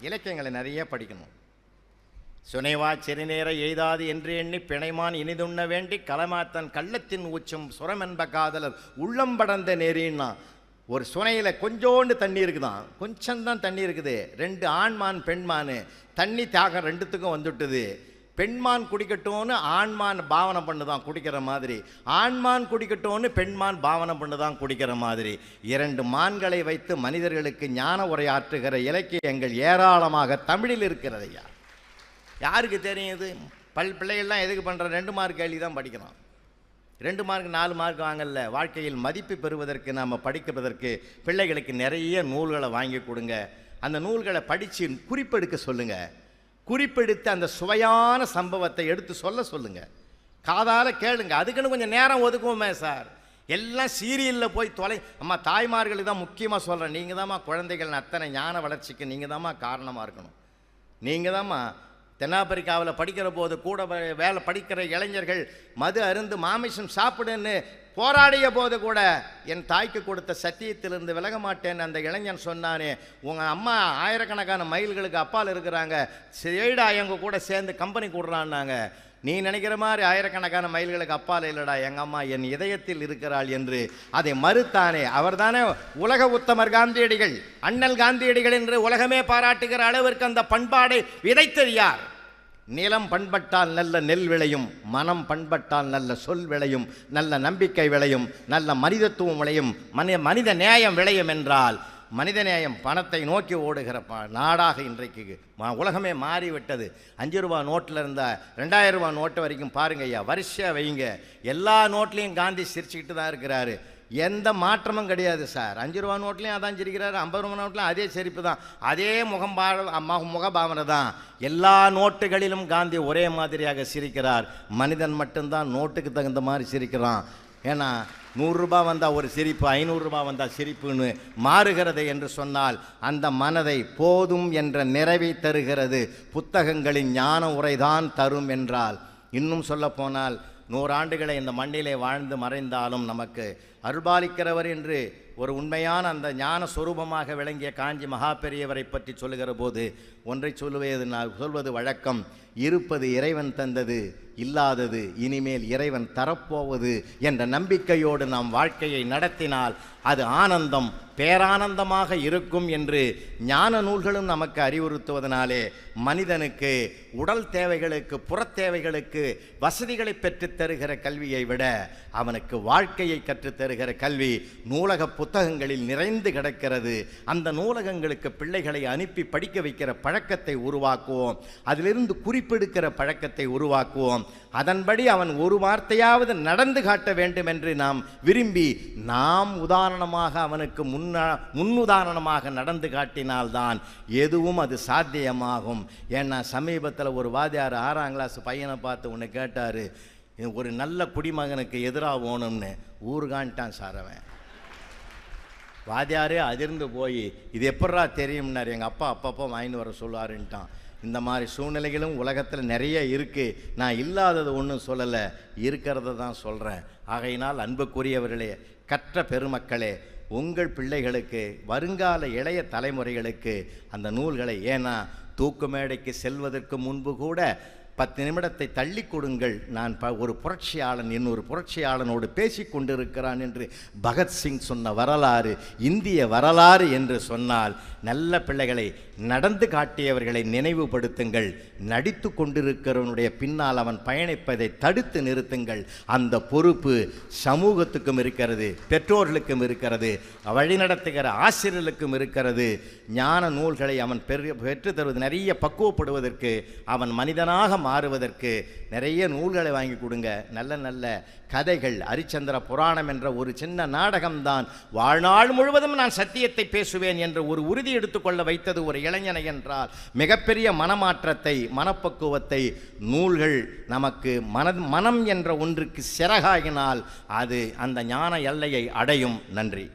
இலக்கியங்களை நிறைய படிக்கணும். சுனைவா சிறுநேர எய்தாது என்று எண்ணி பிணைமான் இனிதுண்ண வேண்டி களமாத்தன் கள்ளத்தின் உச்சம் சுரமென்ப காதலர் உள்ளம் படர்ந்த நெறின்னா ஒரு சுனையில் கொஞ்சோண்டு தண்ணி இருக்குதான் கொஞ்சம்தான் தண்ணி இருக்குது. ரெண்டு ஆண்மான் பெண்மான் தண்ணி தியாகம் ரெண்டுத்துக்கும் வந்துட்டுது. பெண்மான் குடிக்கட்டும்னு ஆண்மான் பாவனை பண்ணுதான் குடிக்கிற மாதிரி. ஆண்மான் குடிக்கட்டும்னு பெண்மான் பாவனை பண்ணுதான் குடிக்கிற மாதிரி. இரண்டு மான்களை வைத்து மனிதர்களுக்கு ஞான உரையாற்றுகிற இலக்கியங்கள் ஏராளமாக தமிழில் இருக்கிறது ஐயா யாருக்கு தெரியுது பல் பிள்ளைகள்லாம் எதுக்கு பண்ணுற ரெண்டு மார்க் கேள்வி தான் படிக்கிறோம். ரெண்டு மார்க் நாலு மார்க் வாங்கல வாழ்க்கையில் மதிப்பு பெறுவதற்கு நாம் படிக்கிறதற்கு பிள்ளைகளுக்கு நிறைய நூல்களை வாங்கி கொடுங்க. அந்த நூல்களை படித்து குறிப்பெடுக்க சொல்லுங்கள் குறிப்பெடுத்து அந்த சுவையான சம்பவத்தை எடுத்து சொல்ல சொல்லுங்கள் காதால் கேளுங்க. அதுக்குன்னு கொஞ்சம் நேரம் ஒதுக்குவோமே சார். எல்லாம் சீரியலில் போய் தொலை அம்மா தாய்மார்களுக்கு தான் முக்கியமாக சொல்கிறேன் நீங்கள் தாம்மா குழந்தைகள் அத்தனை ஞான வளர்ச்சிக்கு நீங்கள் தாம்மா காரணமாக இருக்கணும். நீங்கள் தாம்மா தென்னாப்பிரிக்காவில் படிக்கிற போது கூட வே- வேலை படிக்கிற இளைஞர்கள் மது அருந்து மாமிசம் சாப்பிடுன்னு போராடிய போது கூட என் தாய்க்கு கொடுத்த சத்தியத்திலிருந்து விலக மாட்டேன்னு அந்த இளைஞன் சொன்னானே உங்கள் அம்மா ஆயிரக்கணக்கான மைல்களுக்கு அப்பால் இருக்கிறாங்க. சரிடா எங்கள் கூட சேர்ந்து கம்பெனி கூடுறான்னாங்க. நீ நினைக்கிற மாதிரி ஆயிரக்கணக்கான மைல்களுக்கு அப்பால் இல்லைடா எங்கள் அம்மா என் இதயத்தில் இருக்கிறாள் என்று. அதை மறுத்தானே அவர்தானே உலக உத்தமர் காந்தியடிகள். அண்ணல் காந்தியடிகள் என்று உலகமே பாராட்டுகிற அளவிற்கு அந்த பண்பாடை விதைத்தது யார்? நிலம் பண்பட்டால் நல்ல நெல் விளையும் மனம் பண்பட்டால் நல்ல சொல் விளையும் நல்ல நம்பிக்கை விளையும் நல்ல மனிதத்துவம் விளையும் மனித மனித நேயம் விளையும் என்றால் மனிதநேயம் பணத்தை நோக்கி ஓடுகிற ப நாடாக இன்றைக்கு உலகமே மாறிவிட்டது. அஞ்சு ரூபா நோட்டில் இருந்த ரெண்டாயிரம் ரூபா நோட்டு வரைக்கும் பாருங்க ஐயா வரிசையாக வைங்க எல்லா நோட்லேயும் காந்தி சிரிச்சுக்கிட்டு தான் இருக்கிறாரு. எந்த மாற்றமும் கிடையாது சார். அஞ்சு ரூபா நோட்லையும் அதான் சிரிக்கிறாரு ஐம்பது ரூபா நோட்லையும் அதே சிரிப்பு தான். அதே முகம் முகபாவனை தான். எல்லா நோட்டுகளிலும் காந்தி ஒரே மாதிரியாக சிரிக்கிறார். மனிதன் மட்டும்தான் நோட்டுக்கு தகுந்த மாதிரி சிரிக்கிறான். ஏன்னா நூறுரூபா வந்தால் ஒரு சிரிப்பு ஐநூறுரூபா வந்தால் சிரிப்புன்னு மாறுகிறது என்று சொன்னால் அந்த மனதை போதும் என்ற நிறைவை தருகிறது. புத்தகங்களின் ஞான உரைதான் தரும் என்றால் இன்னும் சொல்லப்போனால் நூறாண்டுகளை இந்த மண்ணிலே வாழ்ந்து மறைந்தாலும் நமக்கு அருள்பாலிக்கிறவர் என்று ஒரு உண்மையான அந்த ஞான சுரூபமாக விளங்கிய காஞ்சி மகா பெரியவரை பற்றி சொல்லுகிற போது ஒன்றை சொல்லுவது நான் சொல்வது வழக்கம். இருப்பது இறைவன் தந்தது இல்லாதது இனிமேல் இறைவன் தரப்போவது என்ற நம்பிக்கையோடு நாம் வாழ்க்கையை நடத்தினால் அது ஆனந்தம் பேரானந்தமாக இருக்கும் என்று ஞான நூல்களும் நமக்கு அறிவுறுத்துவதனாலே மனிதனுக்கு உடல் தேவைகளுக்கு புறத்தேவைகளுக்கு வசதிகளை பெற்றுத் தருகிற கல்வியை விட அவனுக்கு வாழ்க்கையை கற்றுத்தரு பெறுகிற கல்வி நூலக புத்தகங்களில் நிறைந்து கிடக்கிறது. அந்த நூலகங்களுக்கு பிள்ளைகளை அனுப்பி படிக்க வைக்கிற பழக்கத்தை உருவாக்குவோம். அதிலிருந்து குறிப்பெடுக்கிற பழக்கத்தை உருவாக்குவோம். அதன்படி அவன் ஒரு வார்த்தையாவது நடந்து காட்ட வேண்டும் என்று நாம் விரும்பி நாம் உதாரணமாக அவனுக்கு முன்னா முன்னுதாரணமாக நடந்து காட்டினால்தான் எதுவும் அது சாத்தியமாகும். ஏன்னா சமீபத்தில் ஒரு வாத்தியார் ஆறாம் கிளாஸ் பையனை பார்த்து ஒன்று கேட்டார் ஒரு நல்ல குடிமகனுக்கு எதிராக ஓணும்னு ஊருகான்ட்டான் சார் அவன். வாத்தியாரே அதிர்ந்து போய் இது எப்பட்றா தெரியும்னார்? எங்கள் அப்பா அப்பப்போ வாங்கிட்டு வர சொல்லுவாருன்ட்டான். இந்த மாதிரி சூழ்நிலைகளும் உலகத்தில் நிறைய இருக்குது நான் இல்லாதது ஒன்றும் சொல்லலை இருக்கிறத தான் சொல்கிறேன் ஆகையினால் அன்புக்குரியவர்களே கற்ற பெருமக்களே உங்கள் பிள்ளைகளுக்கு வருங்கால இளைய தலைமுறைகளுக்கு அந்த நூல்களை ஏன்னா தூக்கு மேடைக்கு செல்வதற்கு முன்பு கூட பத்து நிமிடத்தை தள்ளி கொடுங்கள். நான் ப ஒரு புரட்சியாளன் இன்னொரு புரட்சியாளனோடு பேசி கொண்டிருக்கிறான் என்று பகத்சிங் சொன்ன வரலாறு இந்திய வரலாறு என்று சொன்னால் நல்ல பிள்ளைகளை நடந்து காட்டியவர்களை நினைவுபடுத்துங்கள். நடித்து கொண்டிருக்கிறவனுடைய பின்னால் அவன் பயணிப்பதை தடுத்து நிறுத்துங்கள். அந்த பொறுப்பு சமூகத்துக்கும் இருக்கிறது பெற்றோர்களுக்கும் இருக்கிறது வழிநடத்துகிற ஆசிரியர்களுக்கும் இருக்கிறது. ஞான நூல்களை அவன் பெரு பெற்று தருவது நிறைய பக்குவப்படுவதற்கு அவன் மனிதனாக மாறுவதற்கு நிறைய நூல்களை வாங்கி கொடுங்க. நல்ல நல்ல கதைகள். அரிச்சந்திர புராணம் என்ற ஒரு சின்ன நாடகம்தான். வாழ்நாள் முழுவதும் நான் சத்தியத்தை பேசுவேன் என்று ஒரு உறுதி எடுத்துக்கொள்ள வைத்தது ஒரு இளைஞனை என்றால் மிகப்பெரிய மனமாற்றத்தை மனப்பக்குவத்தை நூல்கள் நமக்கு மன மனம் என்ற ஒன்றுக்கு சிறகாகினால் அது அந்த ஞான எல்லையை அடையும். நன்றி.